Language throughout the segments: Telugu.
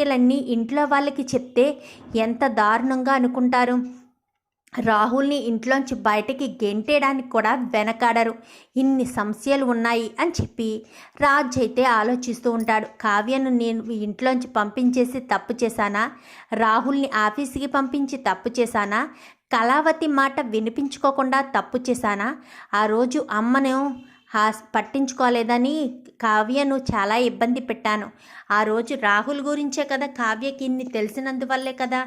విషయాలన్నీ ఇంట్లో వాళ్ళకి చెప్తే ఎంత దారుణంగా అనుకుంటారు? రాహుల్ని ఇంట్లోంచి బయటికి గెంటేయడానికి కూడా వెనకాడరు. ఇన్ని సమస్యలు ఉన్నాయి అని చెప్పి రాజ్ అయితే ఆలోచిస్తూ ఉంటాడు. కావ్యను నేను ఇంట్లోంచి పంపించేసి తప్పు చేశానా? రాహుల్ని ఆఫీస్కి పంపించి తప్పు చేశానా? కళావతి మాట వినిపించుకోకుండా తప్పు చేశానా? ఆ రోజు అమ్మను హాస్ పట్టించుకోలేదని కావ్యను చాలా ఇబ్బంది పెట్టాను. ఆ రోజు రాహుల్ గురించే కదా కావ్యకి ఇన్ని తెలిసినందువల్లే కదా.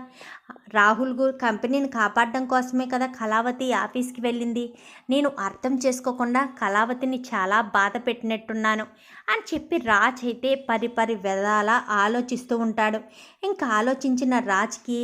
రాహుల్ గు కంపెనీని కాపాడడం కోసమే కదా కళావతి ఆఫీస్కి వెళ్ళింది. నేను అర్థం చేసుకోకుండా కళావతిని చాలా బాధ పెట్టినట్టున్నాను అని చెప్పి రాజ్ అయితే పరి పరి విధాలా ఆలోచిస్తూ ఉంటాడు. ఇంకా ఆలోచించిన రాజ్కి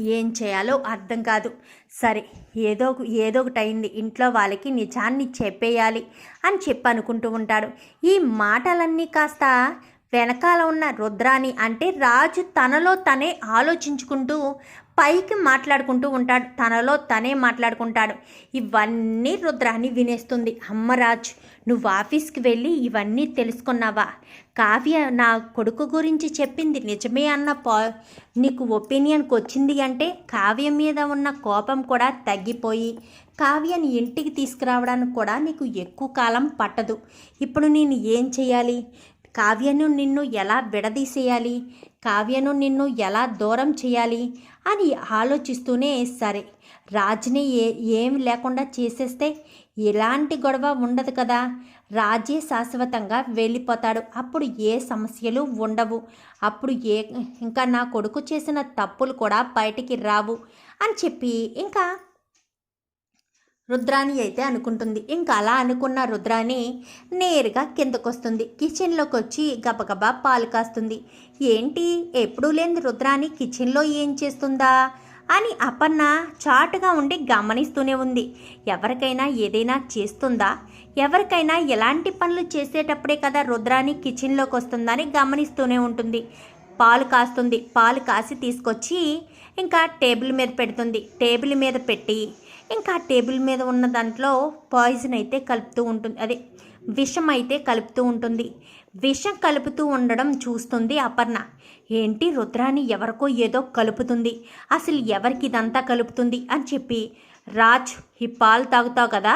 ఏం చేయాలో అర్థం కాదు. సరే ఏదో ఏదో ఒకటి అయింది. ఇంట్లో వాళ్ళకి నిజాన్ని చెప్పేయాలి అని చెప్పి అనుకుంటూ ఉంటాడు. ఈ మాటలన్నీ కాస్త వెనకాల ఉన్న రుద్రాని అంటే రాజు తనలో తనే ఆలోచించుకుంటూ పైకి మాట్లాడుకుంటూ ఉంటాడు. తనలో తనే మాట్లాడుకుంటాడు. ఇవన్నీ రుద్రాన్ని వినేస్తుంది. అమ్మరాజ్ నువ్వు ఆఫీస్కి వెళ్ళి ఇవన్నీ తెలుసుకున్నావా? కావ్య నా కొడుకు గురించి చెప్పింది నిజమే అన్న పా నీకు ఒపీనియన్కి వచ్చింది అంటే కావ్య మీద ఉన్న కోపం కూడా తగ్గిపోయి కావ్యని ఇంటికి తీసుకురావడానికి కూడా నీకు ఎక్కువ కాలం పట్టదు. ఇప్పుడు నేను ఏం చేయాలి? కావ్యను నిన్ను ఎలా విడదీసేయాలి? కావ్యను నిన్ను ఎలా దూరం చేయాలి? అని ఆలోచిస్తూనే సరే. రాజ్ని ఏ ఏం లేకుండా చేసేస్తే ఎలాంటి గొడవ ఉండదు కదా. రాజే శాశ్వతంగా వెళ్ళిపోతాడు. అప్పుడు ఏ సమస్యలు ఉండవు. అప్పుడు ఏ ఇంకా నా కొడుకు చేసిన తప్పులు కూడా బయటికి రావు అని చెప్పి ఇంకా రుద్రాణి అయితే అనుకుంటుంది. ఇంకా అలా అనుకున్న రుద్రాణి నేరుగా కిందకొస్తుంది. కిచెన్లోకి వచ్చి గబగబా పాలు కాస్తుంది. ఏంటి? ఎప్పుడూ లేని రుద్రాణి కిచెన్లో ఏం చేస్తుందా? అని అపర్ణ చాటుగా ఉండి గమనిస్తూనే ఉంది. ఎవరికైనా ఏదైనా చేస్తుందా? ఎవరికైనా ఎలాంటి పనులు చేసేటప్పుడే కదా రుద్రాణి కిచెన్లోకి వస్తుందని గమనిస్తూనే ఉంటుంది. పాలు కాస్తుంది. పాలు కాసి తీసుకొచ్చి ఇంకా టేబుల్ మీద పెడుతుంది. టేబుల్ మీద పెట్టి ఇంకా టేబుల్ మీద ఉన్న దాంట్లో పాయిజన్ అయితే కలుపుతూ ఉంటుంది. అదే విషం అయితే కలుపుతూ ఉంటుంది. విషం కలుపుతూ ఉండడం చూస్తుంది అపర్ణ. ఏంటి రుద్రాని ఎవరికో ఏదో కలుపుతుంది. అసలు ఎవరికి ఇదంతా కలుపుతుంది అని చెప్పి రాజ్ ఈ పాలు తాగుతావు కదా?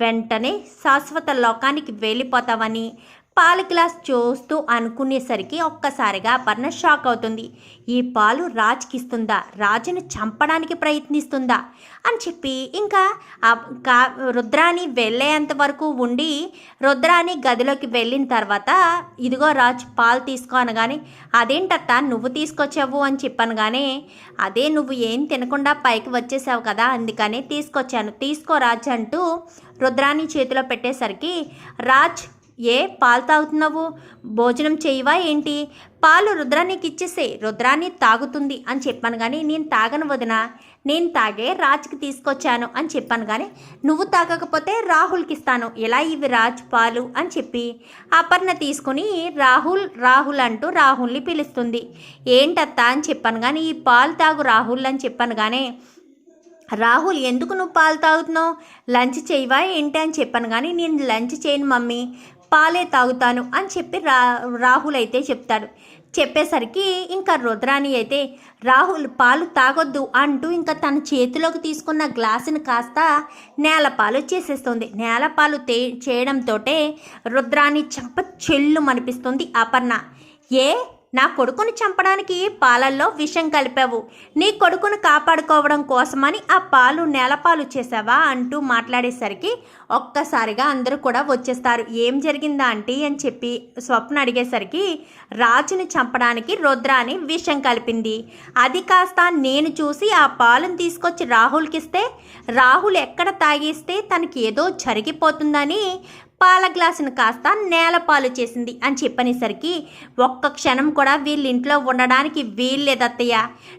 వెంటనే శాశ్వత లోకానికి వెళ్ళిపోతావని పాల గ్లాస్ చూస్తూ అనుకునేసరికి ఒక్కసారిగా అపర్ణ షాక్ అవుతుంది. ఈ పాలు రాజ్కి ఇస్తుందా రాజును చంపడానికి ప్రయత్నిస్తుందా? అని చెప్పి ఇంకా కా రుద్రాని వెళ్ళేంత వరకు ఉండి రుద్రాని గదిలోకి వెళ్ళిన తర్వాత ఇదిగో రాజ్ పాలు తీసుకో అనగానే అదేంటత్త నువ్వు తీసుకొచ్చావు? అని చెప్పనగానే అదే నువ్వు ఏం తినకుండా పైకి వచ్చేసావు కదా అందుకనే తీసుకొచ్చాను. తీసుకో రాజ్ అంటూ రుద్రాని చేతిలో పెట్టేసరికి రాజ్ ఏ పాలు తాగుతున్నావు భోజనం చేయవా ఏంటి? పాలు రుద్రానికి ఇచ్చేసే రుద్రాన్ని తాగుతుంది అని చెప్పాను కానీ నేను తాగను వదిన. నేను తాగే రాజ్కి తీసుకొచ్చాను అని చెప్పాను కానీ నువ్వు తాగకపోతే రాహుల్కి ఇస్తాను ఎలా ఇవి రాజ్ పాలు అని చెప్పి అపర్ణ తీసుకుని రాహుల్ రాహుల్ అంటూ రాహుల్ని పిలుస్తుంది. ఏంటత్తా అని చెప్పాను కానీ ఈ పాలు తాగు రాహుల్ అని చెప్పాను కానీ రాహుల్ ఎందుకు నువ్వు పాలు తాగుతున్నావు? లంచ్ చేయవా ఏంటి అని చెప్పాను కానీ నేను లంచ్ చేయను మమ్మీ. పాలే తాగుతాను అని చెప్పి రా రాహుల్ అయితే చెప్తాడు చెప్పేసరికి ఇంకా రుద్రాణి అయితే రాహుల్ పాలు తాగొద్దు అంటూ ఇంకా తన చేతిలోకి తీసుకున్న గ్లాసుని కాస్త నేలపాలు చేసేస్తుంది. నేలపాలు తే చేయడంతో రుద్రాణి చంప చెల్లు మనిపిస్తుంది అపర్ణ. ఏ? నా కొడుకుని చంపడానికి పాలల్లో విషం కలిపావు. నీ కొడుకును కాపాడుకోవడం కోసమని ఆ పాలు నేలపాలు చేసావా అంటూ మాట్లాడేసరికి ఒక్కసారిగా అందరూ కూడా వచ్చేస్తారు. ఏం జరిగిందా ఆంటీ అని చెప్పి స్వప్న అడిగేసరికి రాజుని చంపడానికి రుద్రాని విషం కలిపింది. అది కాస్త నేను చూసి ఆ పాలను తీసుకొచ్చి రాహుల్కి ఇస్తే రాహుల్ ఎక్కడ తాగిస్తే తనకి ఏదో జరిగిపోతుందని పాల గ్లాసును కాస్త నేలపాలు చేసింది అని చెప్పనేసరికి ఒక్క క్షణం కూడా వీళ్ళింట్లో ఉండడానికి వీల్లేదత్తయ్య.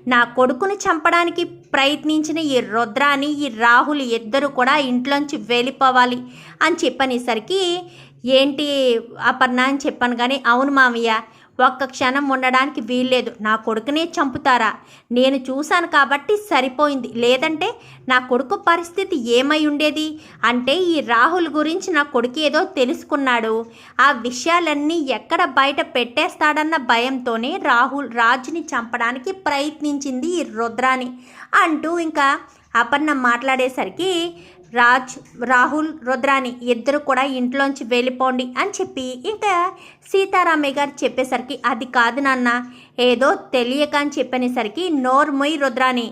నా కొడుకుని చంపడానికి ప్రయత్నించిన ఈ రుద్రాని ఈ రాహుల్ ఇద్దరు కూడా ఇంట్లోంచి వెళ్ళిపోవాలి అని చెప్పనేసరికి ఏంటి అపర్ణ? అని చెప్పాను కానీ అవును మామయ్య ఒక్క క్షణం ఉండడానికి వీల్లేదు. నా కొడుకునే చంపుతారా? నేను చూశాను కాబట్టి సరిపోయింది. లేదంటే నా కొడుకు పరిస్థితి ఏమై ఉండేది? అంటే ఈ రాహుల్ గురించి నా కొడుకు ఏదో తెలుసుకున్నాడు. ఆ విషయాలన్నీ ఎక్కడ బయట పెట్టేస్తాడన్న భయంతోనే రాహుల్ రాజుని చంపడానికి ప్రయత్నించింది ఈ రుద్రాని అంటూ ఇంకా అపర్ణ మాట్లాడేసరికి రాజ్ రాహుల్ రుద్రాని ఇద్దరు కూడా ఇంట్లోంచి వెళ్ళిపోండి అని చెప్పి ఇంకా సీతారామయ్య గారు చెప్పేసరికి అది కాదు నాన్న ఏదో తెలియక అని చెప్పనేసరికి నోర్మొయ్ రుద్రాని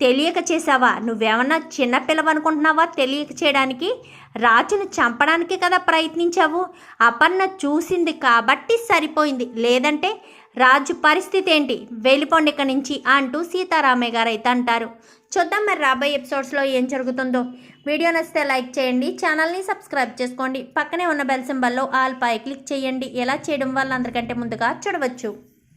తెలియక చేసావా నువ్వేమన్నా చిన్నపిల్లవనుకుంటున్నావా తెలియక చేయడానికి? రాజును చంపడానికి కదా ప్రయత్నించావు? అపర్ణ చూసింది కాబట్టి సరిపోయింది. లేదంటే రాజు పరిస్థితి ఏంటి వెళ్ళిపోండి ఇక్కడి నుంచి అంటూ సీతారామయ్య గారు అయితే అంటారు. చూద్దాం మరి రాబోయే ఎపిసోడ్స్లో ఏం జరుగుతుందో. వీడియో నచ్చితే లైక్ చేయండి ఛానల్ని సబ్స్క్రైబ్ చేసుకోండి. పక్కనే ఉన్న బెల్ సింబల్లో ఆల్ పై క్లిక్ చేయండి. ఎలా చేయడం వల్ల అందరికంటే ముందుగా చూడవచ్చు.